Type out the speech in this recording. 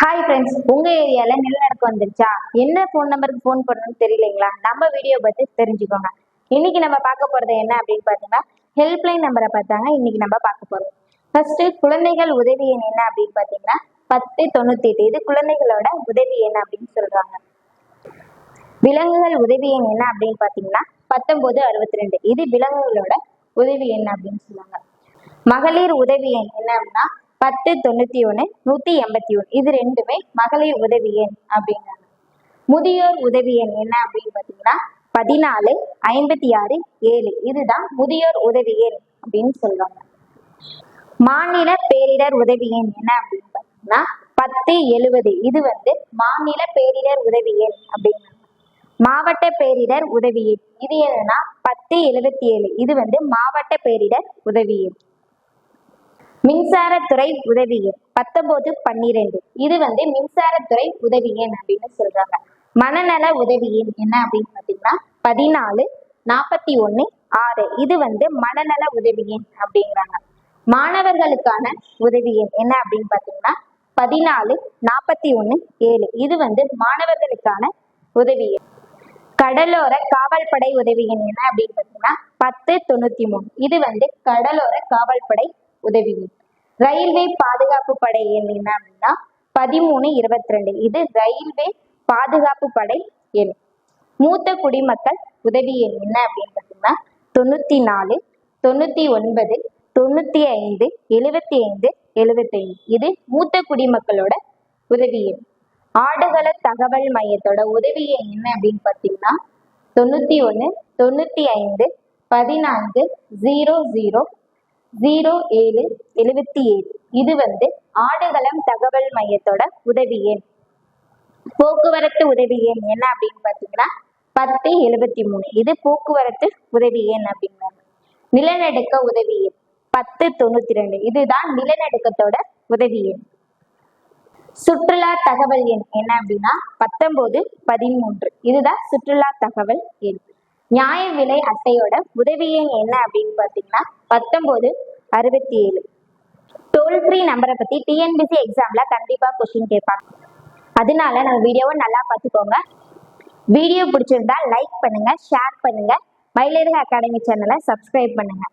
Hi friends உங்க ஏரியால நிலநடுக்கம் வந்துருச்சா? என்ன ஃபோன் நம்பருக்கு ஃபோன் பண்ணணும்னு தெரியலைங்களா? நம்ம வீடியோ பத்தி தெரிஞ்சுக்கோங்க. இன்னைக்கு நம்ம பார்க்க போறது என்ன அப்படின்னு பார்த்தீங்கன்னா ஹெல்ப்லைன் நம்பரை பார்த்தாங்க இன்னைக்கு நம்ம பார்க்க போறோம். ஃபர்ஸ்ட் குழந்தைகள் உதவி எண் என்ன அப்படின்னு பார்த்தீங்கன்னா பத்து தொண்ணூத்தி எட்டு இது குழந்தைகளோட உதவி எண் அப்படின்னு சொல்றாங்க. விலங்குகள் உதவி எண் என்ன அப்படின்னு பார்த்தீங்கன்னா பத்தொன்பது அறுபத்தி ரெண்டு இது விலங்குகளோட உதவி எண் அப்படின்னு சொல்லுவாங்க. மகளிர் உதவி எண் என்ன அப்படின்னா பத்து தொண்ணூத்தி ஒன்று நூத்தி எண்பத்தி ஒன்று இது ரெண்டுமே மகளிர் உதவி எண் அப்படிங்கிறாங்க முதியோர் உதவி எண் என்ன அப்படின்னு பார்த்தீங்கன்னா பதினாலு ஐம்பத்தி ஆறு ஏழு. இதுதான் முதியோர் உதவி எண் அப்படின்னு சொல்றாங்க மாநில பேரிடர் உதவி எண் என்ன அப்படின்னு பார்த்தீங்கன்னா பத்து எழுவது. இது வந்து மாநில பேரிடர் உதவி எண் அப்படிங்கிறாங்க மாவட்ட பேரிடர் உதவி எண். இது என்னன்னா பத்து எழுபத்தி ஏழு. இது வந்து மாவட்ட பேரிடர் உதவி எண். மின்சாரத்துறை உதவி எண் பத்தொன்பது பன்னிரெண்டு. இது வந்து மின்சாரத்துறை உதவி எண் அப்படின்னு சொல்றாங்க. மனநல உதவி எண் என்ன அப்படின்னு பாத்தீங்கன்னா பதினாலு நாற்பத்தி ஒன்னு ஆறு. இது வந்து மனநல உதவி எண் அப்படிங்கிறாங்க. மாணவர்களுக்கான உதவி எண் என்ன அப்படின்னு பார்த்தீங்கன்னா பதினாலு நாற்பத்தி ஒண்ணு ஏழு. இது வந்து மாணவர்களுக்கான உதவி எண் கடலோர காவல்படை உதவி எண் என்ன அப்படின்னு பார்த்தீங்கன்னா பத்து தொண்ணூத்தி மூணு. இது வந்து கடலோர காவல்படை உதவி ரயில்வே பாதுகாப்பு படை எண் என்ன அப்படின்னா பதிமூணு இருபத்தி ரெண்டு இது ரயில்வே பாதுகாப்பு படை எண். மூத்த குடிமக்கள் உதவி எண் என்ன அப்படின்னு பார்த்தீங்கன்னா தொண்ணூத்தி நாலு தொண்ணூத்தி ஒன்பது தொண்ணூத்தி ஐந்து எழுவத்தி ஐந்து எழுவத்தைந்து. இது மூத்த குடிமக்களோட உதவி எண். ஆடுகள தகவல் மையத்தோட உதவி எண் என்ன அப்படின்னு பார்த்தீங்கன்னா தொண்ணூத்தி ஒன்று தொண்ணூத்தி ஐந்து பதினான்கு ஜீரோ ஜீரோ ஜீரோ ஏழு எழுவத்தி ஏழு. இது வந்து ஆடுகளம் தகவல் மையத்தோட உதவி எண். போக்குவரத்து உதவி எண் என்ன அப்படின்னு பார்த்தீங்கன்னா பத்து எழுபத்தி மூணு. இது போக்குவரத்து உதவி எண் அப்படின்னு நிலநடுக்க உதவி எண் பத்து தொண்ணூத்தி ரெண்டு. இதுதான் நிலநடுக்கத்தோட உதவி எண். சுற்றுலா தகவல் எண் என்ன அப்படின்னா பத்தொன்பது பதிமூன்று. இதுதான் சுற்றுலா தகவல் எண். நியாய விலை அட்டையோட உதவி எண் என்ன அப்படின்னு பார்த்தீங்கன்னா பத்தொன்பது அறுபத்தி ஏழு டோல் ஃப்ரீ நம்பரை பத்தி டிஎன்பிசி எக்ஸாம்ல கண்டிப்பா கொஸ்டின் கேட்பாங்க. அதனால நம்ம வீடியோவை நல்லா பார்த்துக்கோங்க. வீடியோ பிடிச்சிருந்தா லைக் பண்ணுங்க ஷேர் பண்ணுங்க. மயிலிறகு அகாடமி சேனலை சப்ஸ்கிரைப் பண்ணுங்க.